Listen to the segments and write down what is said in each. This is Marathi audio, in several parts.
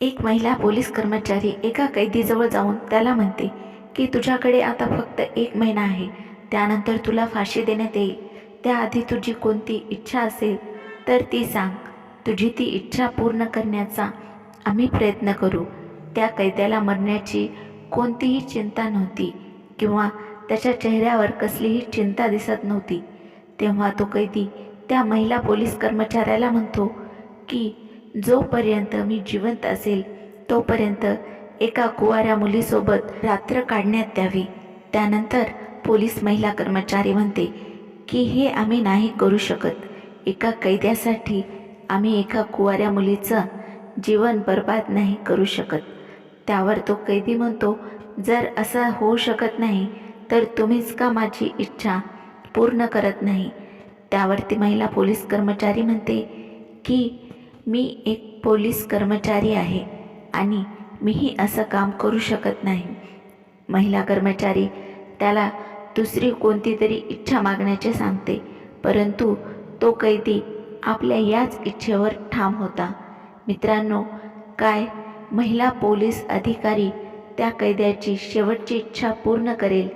एक महिला पोलीस कर्मचारी एका कैदीजवळ जाऊन त्याला म्हणते की तुझ्याकडे आता फक्त एक महिना आहे. त्यानंतर तुला फाशी देण्यात येईल. त्याआधी तुझी कोणती इच्छा असेल तर ती सांग. तुझी ती इच्छा पूर्ण करण्याचा आम्ही प्रयत्न करू. त्या कैद्याला मरण्याची कोणतीही चिंता नव्हती किंवा त्याच्या चेहऱ्यावर कसलीही चिंता दिसत नव्हती. तेव्हा तो कैदी त्या महिला पोलीस कर्मचाऱ्याला म्हणतो की जोपर्यंत मी जिवंत असेल तोपर्यंत एका कुवाऱ्या मुलीसोबत रात्र काढण्यात द्यावी. त्यानंतर पोलीस महिला कर्मचारी म्हणते की हे आम्ही नाही करू शकत. एका कैद्यासाठी आम्ही एका कुवाऱ्या मुलीचं जीवन बर्बाद नाही करू शकत. त्यावर तो कैदी म्हणतो जर असं होऊ शकत नाही तर तुम्हीच का माझी इच्छा पूर्ण करत नाही? त्यावरती महिला पोलीस कर्मचारी म्हणते की मी एक पोलीस कर्मचारी आहे आणि मीही असं काम करू शकत नाही. महिला कर्मचारी त्याला दुसरी कोणती तरी इच्छा मागण्याचे सांगते परंतु तो कैदी आपल्या याच इच्छेवर ठाम होता. मित्रांनो काय महिला पोलीस अधिकारी त्या कैद्याची शेवटची इच्छा पूर्ण करेल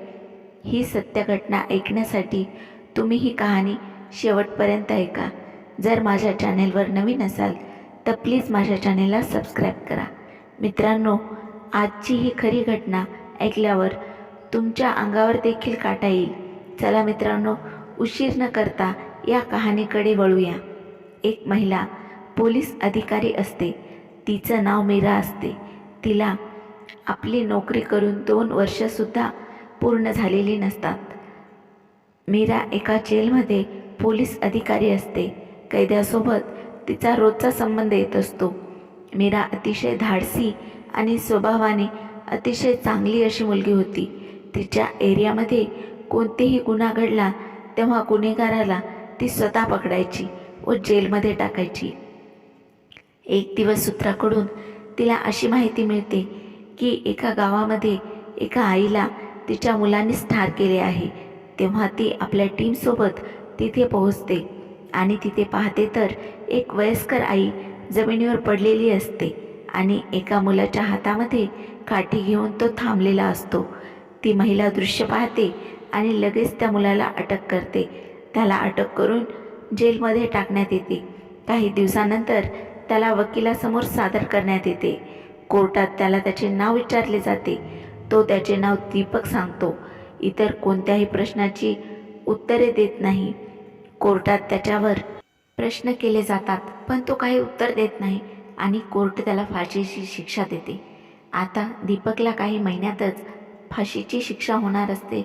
ही सत्य घटना ऐकण्यासाठी तुम्ही ही कहाणी शेवटपर्यंत ऐका. जर माझ्या चॅनेलवर नवीन असाल तर प्लीज माझ्या चॅनेलला सबस्क्राईब करा. मित्रांनो आजची ही खरी घटना ऐकल्यावर तुमच्या अंगावर देखील काटा येईल. चला मित्रांनो उशीर न करता या कहाणीकडे वळूया. एक महिला पोलीस अधिकारी असते. तिचं नाव मीरा असते. तिला आपली नोकरी करून दोन वर्षसुद्धा पूर्ण झालेली नसतात. मीरा एका जेलमध्ये पोलीस अधिकारी असते. कैद्यासोबत तिचा रोजचा संबंध येत असतो. मीरा अतिशय धाडसी आणि स्वभावाने अतिशय चांगली अशी मुलगी होती. तिच्या एरियामध्ये कोणतेही गुन्हा घडला तेव्हा गुन्हेगाराला ती स्वतः पकडायची व जेलमध्ये टाकायची. एक दिवस सूत्राकडून तिला अशी माहिती मिळते की एका गावामध्ये एका आईला तिच्या मुलांनीच ठार केले आहे. तेव्हा ती आपल्या टीमसोबत तिथे पोहोचते. आणि तिथे पाहते तर एक वयस्कर आई जमिनीवर पडलेली असते आणि एका मुलाच्या हातामध्ये काठी घेऊन तो थांबलेला असतो. ती महिला दृश्य पाहते आणि लगेच त्या मुलाला अटक करते. त्याला अटक करून जेलमध्ये टाकण्यात येते. काही दिवसानंतर त्याला वकिलासमोर सादर करण्यात येते. कोर्टात त्याला त्याचे नाव विचारले जाते. तो त्याचे नाव दीपक सांगतो. इतर कोणत्याही प्रश्नाची उत्तरे देत नाही. कोर्टात त्याच्यावर प्रश्न केले जातात पण तो काही उत्तर देत नाही आणि कोर्ट त्याला फाशीची शिक्षा देते. आता दीपकला काही महिन्यातच फाशीची शिक्षा होणार असते.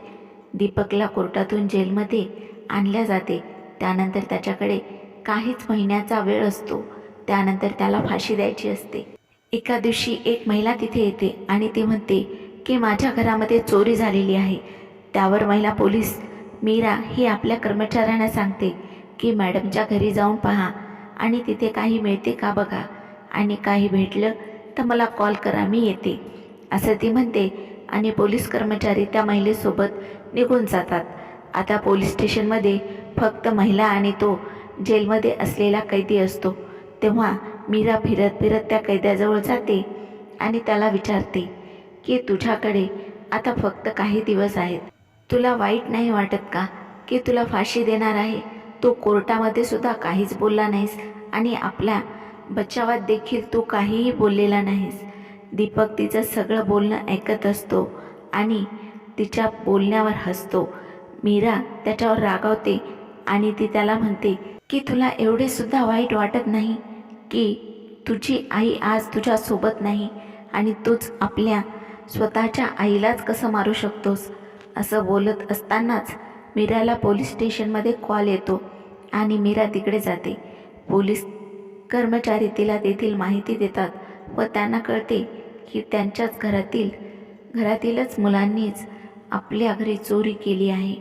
दीपकला कोर्टातून जेलमध्ये आणल्या जाते. त्यानंतर त्याच्याकडे काहीच महिन्याचा वेळ असतो. त्यानंतर त्याला फाशी द्यायची असते. एका दिवशी एक महिला तिथे येते आणि ती म्हणते की माझ्या घरामध्ये चोरी झालेली आहे. त्यावर महिला पोलीस मीरा ही आपल्या कर्मचाऱ्यांना सांगते की मॅडमच्या घरी जाऊन पहा आणि तिथे काही मिळते का बघा? आणि काही भेटलं तर मला कॉल करा मी येते. असं ती म्हणते आणि पोलीस कर्मचारी त्या महिलेसोबत निघून जातात. आता पोलीस स्टेशनमध्ये फक्त महिला आणि तो जेलमध्ये असलेला कैदी असतो. तेव्हा मीरा फिरत फिरत त्या कैद्याजवळ जाते आणि त्याला विचारते की तुझ्याकडे आता फक्त काही दिवस आहेत. तुला वाईट नाही वाटत का की तुला फाशी देणार आहे? तू कोर्टामध्ये सुद्धा काहीच बोलला नाहीस आणि आपल्या बचावात देखील तू काहीही बोललेला नाहीस. दीपक तिचं सगळं बोलणं ऐकत असतो आणि तिच्या बोलण्यावर हसतो. मीरा त्याच्यावर रागावते आणि ती त्याला म्हणते की तुला एवढे सुद्धा वाईट वाटत नाही की तुझी आई आज तुझ्यासोबत नाही आणि तूच आपल्या स्वतःच्या आईलाच कसं मारू शकतोस? असं बोलत असतानाच मीराला पोलीस स्टेशनमध्ये कॉल येतो आणि मीरा तिकडे जाते. पोलीस कर्मचारी तिला तेथील माहिती देतात व त्यांना कळते की त्यांच्याच घरातील घरातीलच मुलांनीच आपल्या घरी चोरी केली आहे.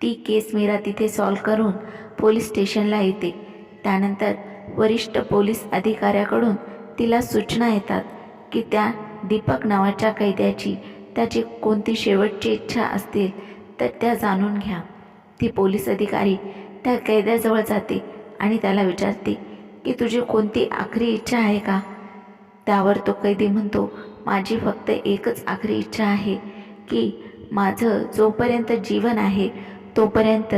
ती केस मीरा तिथे सॉल्व करून पोलीस स्टेशनला येते. त्यानंतर वरिष्ठ पोलीस अधिकाऱ्याकडून तिला सूचना येतात की त्या दीपक नावाच्या कैद्याची त्याची कोणती शेवटची इच्छा असतील तर त्या जाणून घ्या. ती पोलीस अधिकारी त्या कैद्याजवळ जाते आणि त्याला विचारते की तुझी कोणती आखरी इच्छा आहे का? त्यावर तो कैदी म्हणतो माझी फक्त एकच आखरी इच्छा आहे की माझं जोपर्यंत जीवन आहे तोपर्यंत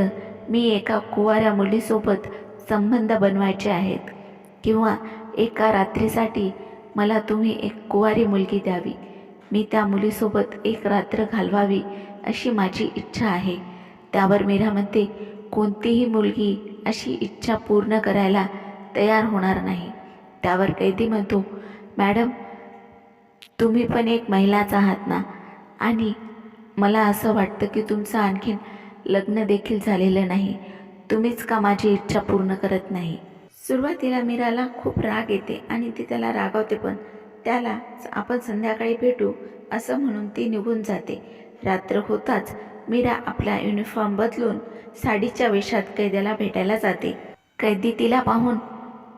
मी एका कुवाऱ्या मुलीसोबत संबंध बनवायचे आहेत. किंवा एका रात्रीसाठी मला तुम्ही एक कुवारी मुलगी द्यावी. मी त्या मुलीसोबत एक रात्र घालवावी अशी माझी इच्छा आहे. त्यावर मीरा म्हणते कोणतीही मुलगी अशी इच्छा पूर्ण करायला तयार होणार नाही. त्यावर कैदी म्हणतो मॅडम तुम्ही पण एक महिलाच आहात ना? आणि मला असं वाटतं की तुमचं आणखीन लग्न देखील झालेलं नाही. तुम्हीच का माझी इच्छा पूर्ण करत नाही? सुरुवातीला मीराला खूप राग येते आणि ती त्याला रागावते पण त्याला आपण संध्याकाळी भेटू असं म्हणून ती निघून जाते. रात्र होताच मीरा आपला युनिफॉर्म बदलून साडीच्या वेशात कैद्याला भेटायला जाते. कैदी तिला पाहून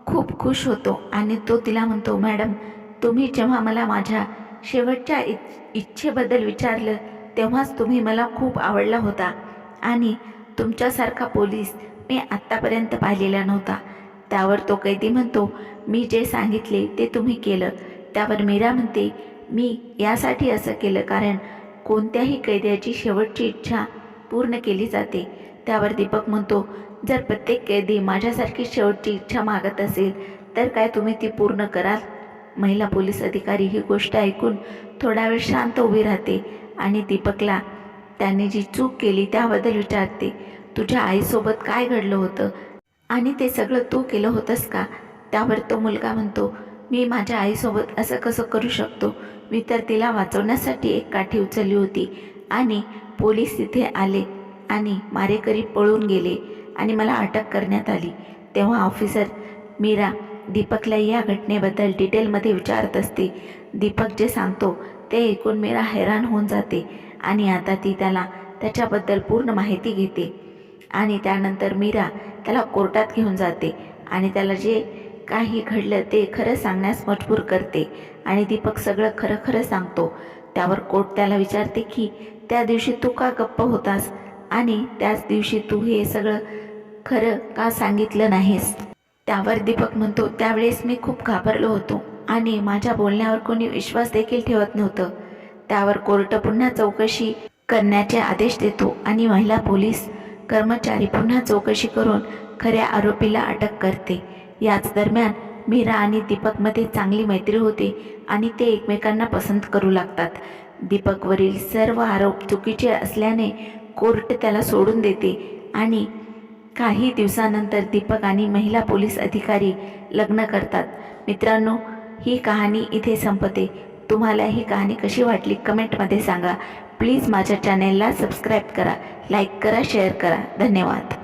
खूप खुश होतो आणि तो तिला म्हणतो मॅडम तुम्ही जेव्हा मला माझ्या शेवटच्या इच इच्छेबद्दल विचारलं तेव्हाच तुम्ही मला खूप आवडला होता आणि तुमच्यासारखा पोलीस मी आत्तापर्यंत पाहिलेला नव्हता. त्यावर तो कैदी म्हणतो मी जे सांगितले ते तुम्ही केलं. त्यावर मीरा म्हणते मी यासाठी असं केलं कारण कोणत्याही कैद्याची शेवटची इच्छा पूर्ण केली जाते त्यावर दीपक म्हणतो जर प्रत्येक कैदी माझ्यासारखी शेवटची इच्छा मागत असेल तर काय तुम्ही ती पूर्ण कराल महिला पोलीस अधिकारी ही गोष्ट ऐकून थोडा वेळ शांत उभी राहते आणि दीपकला त्याने जी चूक केली त्याबद्दल विचारते तुझ्या आईसोबत काय घडलं होतं? आणि ते सगळं तू केलं होतंस का त्यावर तो मुलगा म्हणतो मी माझ्या आईसोबत असं कसं करू शकतो? मी तर तिला वाचवण्यासाठी एक काठी उचलली होती. आणि पोलीस तिथे आले आणि मारेकरी पळून गेले आणि मला अटक करण्यात आली. तेव्हा ऑफिसर मीरा दीपकला या घटनेबद्दल डिटेलमध्ये विचारत असते. दीपक जे सांगतो ते ऐकून मीरा हैराण होऊन जाते आणि आता ती त्याला त्याच्याबद्दल पूर्ण माहिती घेते. आणि त्यानंतर मीरा त्याला कोर्टात घेऊन जाते आणि त्याला जे काही घडलं ते खरं सांगण्यास मजबूर करते. आणि दीपक सगळं खरं खरं सांगतो. त्यावर कोर्ट त्याला विचारते की त्या दिवशी तू का गप्प होतास? आणि त्याच दिवशी तू हे सगळं खरं का सांगितलं नाहीस? त्यावर दीपक म्हणतो त्यावेळेस मी खूप घाबरलो होतो. आणि माझ्या बोलण्यावर कोणी विश्वास देखील ठेवत नव्हतं. त्यावर कोर्ट पुन्हा चौकशी करण्याचे आदेश देतो. आणि महिला पोलीस कर्मचारी पुन्हा चौकशी करून खऱ्या आरोपीला अटक करते. याच दरम्यान मीरा आणि दीपकमध्ये चांगली मैत्री होते आणि ते एकमेकांना पसंत करू लागतात. दीपकवरील सर्व आरोप चुकीचे असल्याने कोर्ट त्याला सोडून देते आणि काही दिवसानंतर दीपक आणि महिला पोलीस अधिकारी लग्न करतात. मित्रांनो ही कहाणी इथे संपते. तुम्हाला ही कहाणी कशी वाटली कमेंटमध्ये सांगा. प्लीज माझ्या चॅनेलला सबस्क्राईब करा लाईक करा शेअर करा. धन्यवाद.